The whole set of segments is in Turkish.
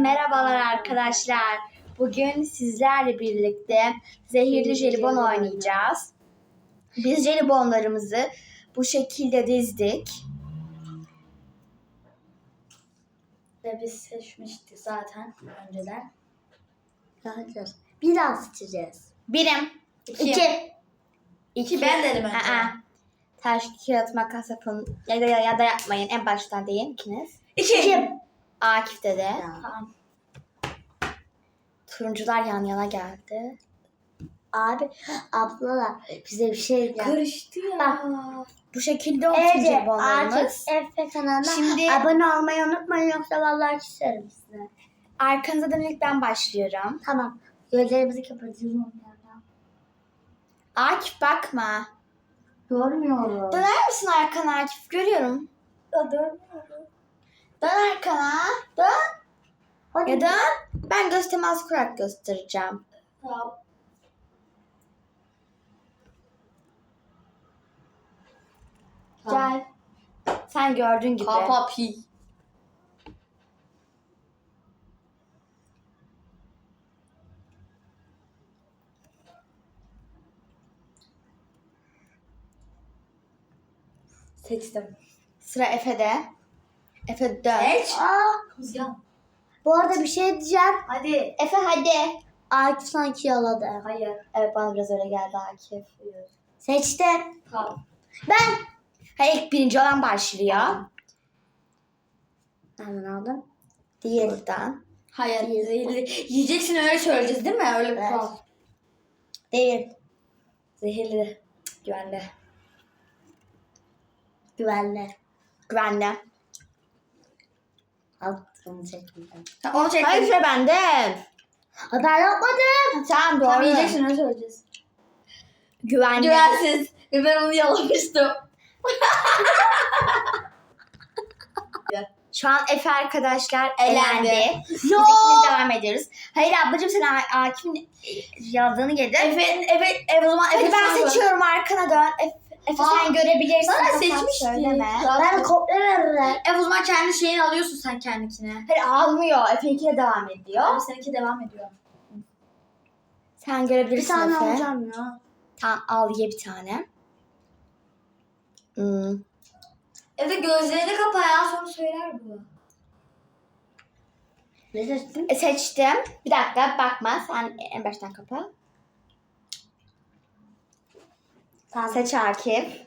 merhabalar arkadaşlar. Bugün sizlerle birlikte zehirli jelibon oynayacağız. Biz jelibonlarımızı bu şekilde dizdik. Ve biz seçmiştik zaten önceden. Bakacağız. Biraz seçeceğiz. Birim. İki. İki. İki. ben dedim önce. Aa. Taş, kağıt, makas yapın. Ya da, ya da yapmayın. En baştan deyin ikiniz. İki. Akif. Ya. Tamam. Turuncular yan yana geldi. Abi ablalar bize bir şey diyeceğim. Karıştı ya. Bak. Bu şekilde olsun Evet. Akif Efe kanalına Şimdi- abone olmayı unutmayın yoksa vallahi küserim size. Arkanıza dönük ben başlıyorum. Tamam. Gözlerimizi kapatacağız. Akif bakma. Görmüyorum. Döner misin arkana Akif? Görüyorum. Görmüyorum. Dön arkana. Dön. Hadi. Ya dön. Ben göz teması kurarak göstereceğim. Tamam. Gel. Sen gördüğün gibi. pi. Seçtim. Sıra Efe'de. Efe dön. Aa, bu arada bir şey diyeceğim. Hadi. Efe hadi. Akif sanki yaladı. Hayır. Evet bana biraz öyle geldi Akif. Seçtim. Tamam. Ben. Hayır ilk birinci olan başlıyor. Hemen aldım. Diğerinden. Hayır, zehirli. Yiyeceksin öyle söyleyeceğiz değil mi? Öyle bir Evet. kural. Değil. Zehirli. Güvenli. Güvenli. Altını çektim. Ha, onu çektim. Hayır sıra bende. Ha, ben yapmadım. Tamam doğru. Tamam, yiyeceksin öyle söyleyeceğiz. Güvenli. Güvensiz. Ve ben onu yalamıştım. Şu an Efe arkadaşlar Elendi. elendi. Biz ikimiz devam ediyoruz. Hayır ablacığım sen A- Akif'in yazdığını yedin. Efe, Efe, Efe o zaman Efe Hadi ben seçiyorum arkana dön. Efe, Efe sen görebilirsin. Zaten Sen seçmiştik. Söyleme. Ben kopya veririm. Efe o zaman kendi şeyini alıyorsun sen kendikine. Hayır almıyor. Efe'ninkiyle devam ediyor. Abi seninki devam ediyor. Sen Bir görebilirsin tane Efe. alacağım ya. Tamam al ye bir tane. Hmm. Efe gözlerini kapa ya sonra söyler bu. Ne seçtin? E, seçtim. Bir dakika bakma. Sen en baştan kapa. Tamam. Seç Akif.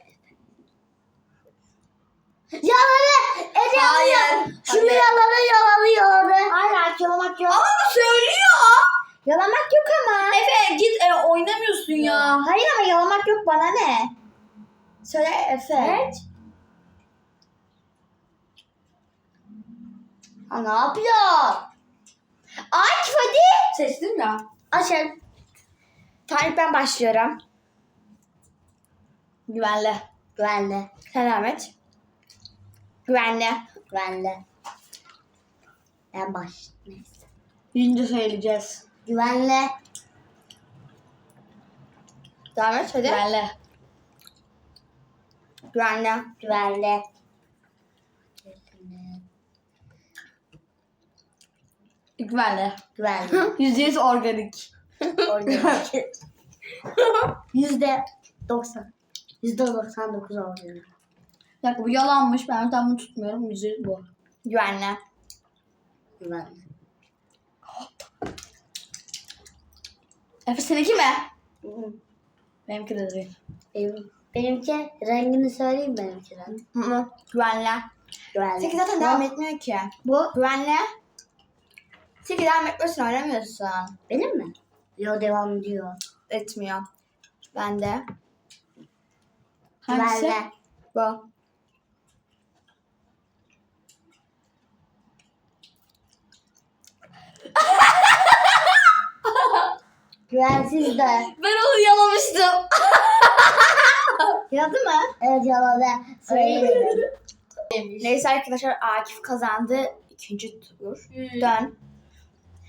Yaladı. Ece Hayır. alıyor. Şunu Hayır. yaladı yaladı. Hayır Akif yalamak yok. Ama bu söylüyor. Yalamak yok ama. Efe git e, oynamıyorsun ya. Hayır ama yalamak yok bana ne? Söyle Efe. Ha ne yapıyor? Akif hadi. Seçtim ya. Açın. Tarık ben başlıyorum. Güvenli. Güvenli. Sen devam et. Güvenli. Güvenli. Ben baş. Neyse. Birinci söyleyeceğiz. Güvenli. Devam et hadi. Güvenli. Güvenli. Güvenli. Güvenli. Güvenli. Yüzde yüz organik. Organik. Yüzde doksan. Yüzde doksan dokuz organik. Bir dakika bu yalanmış. Ben tam bunu tutmuyorum. Yüzde yüz bu. Güvenli. Güvenli. Efe seninki mi? Benimki de değil. Benim, benimki rengini söyleyeyim benimkiden. Hı hı. Güvenli. Güvenli. Sekiz zaten devam etmiyor ki. Bu Güvenli. Sekiz devam etmiyorsun oynamıyorsun. benim mi? Yo devam ediyor. Etmiyor. Bende. Hangisi? Güvenli. Bu. Güvensiz de. Ben onu yalamıştım. Yazdı mı? Evet yaladı. Neyse arkadaşlar Akif kazandı. İkinci tur. Hmm. Dön.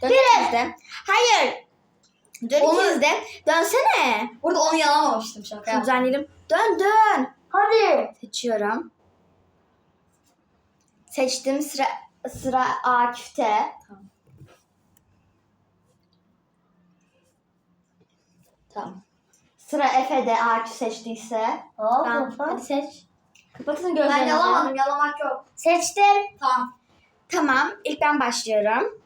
Dön. Hayır. Dön Onu- ikiniz de. Dönsene. Burada onu yalamamıştım şaka Şunu Dön dön. Hadi. Seçiyorum. Seçtim sıra sıra Akif'te. Tamam. Tamam. Sıra Efe'de Akif seçtiyse. Tamam. Hadi seç. Kapatın gözlerinizi. Ben yalamadım. Yalamak yok. Seçtim. Tamam. Tamam. İlk ben başlıyorum.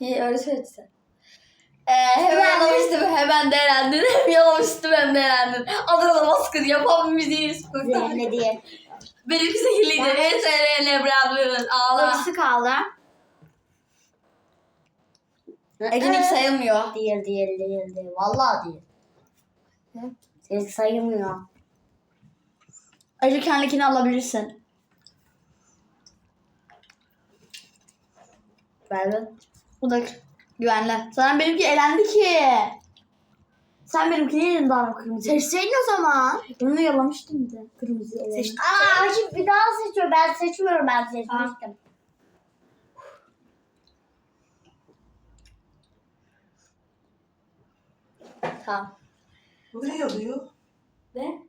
İyi öyle seçsin ee, hemen yalamıştım hemen derendin. Hem yalamıştım hem derendin. Adana baskın yapan müziği Zehirli diye. Benimki zehirliydi. ESRN Brandon ağla. İkisi kaldı. Ege'ninki sayılmıyor. Değil değil değil değil. Vallahi değil. Senin sayılmıyor. Ece kendikini alabilirsin. Ben Bu da güvenli. Zaten benimki elendi ki. Sen benimkini yedin daha kırmızı. Seçseydin o zaman. Bunu yalamıştım da kırmızı olan. Seç. Aa Akif bir daha seçiyor. Ben seçmiyorum. Ben seçmiştim. Tamam. Bu ne oluyor? Ne?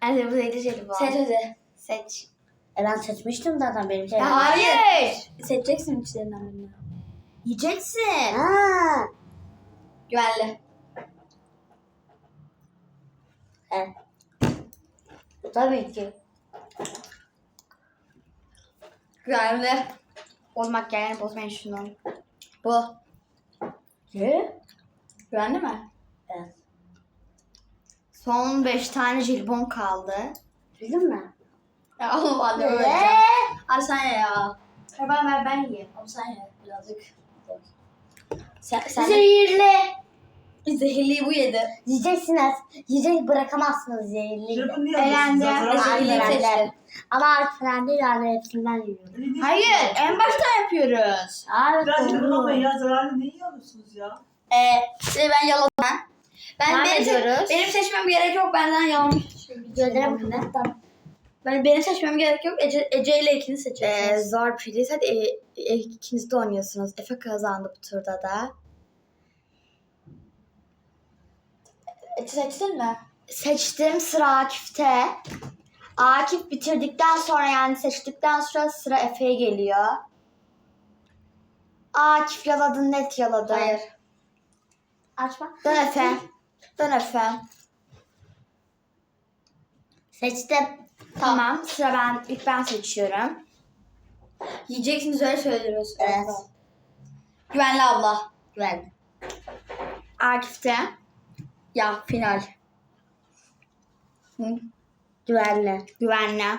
Hadi bu zeytin jelibon. Seç hadi. Seç. E ben seçmiştim zaten benim şey. Hayır. Seçeceksin içlerinden birini. Yiyeceksin. Ha. Güvenli. Evet. Tabii ki. Güvenli. Olmak yani bozmayın şunu. Bu. Ne? Güvenli mi? Evet. Son 5 tane jelibon kaldı. Bildin mi? Ya öyle. Ne? Ye ya. Ben ver ben yiyeyim. Ye birazcık. Sen, sen Zehirli. zehirliyi bu yedi. Yiyeceksiniz. Yiyecek bırakamazsınız zehirli. Niye Elendi. Zaten öyle. Ama artık değil yani hepsinden yiyorum. Niye Hayır en baştan yapıyoruz. Abi Biraz doğru. ya zararlı niye alıyorsunuz ya? Ee, şimdi ben yaladım. Ben, Devam benim, ediyoruz. benim seçmem gerek yok. Benden yalamış. Gözlerim kapattım. Ben benim seçmem gerek yok. Ece, Ece ile ikini Ee, seçiyorsunuz. zor priz. Hadi e, e, ikiniz de oynuyorsunuz. Efe kazandı bu turda da. Ece seçtin mi? Seçtim sıra Akif'te. Akif bitirdikten sonra yani seçtikten sonra sıra Efe'ye geliyor. Akif yaladın net yaladın. Hayır. Açma. Dön Efe. Dön Efe. Seçtim. Tamam sıra ben ilk ben seçiyorum. Yiyeceksiniz öyle söylüyoruz. Evet. Güvenli abla. Güven. Akif'te. Ya final. Hı? Güvenli. Güvenli.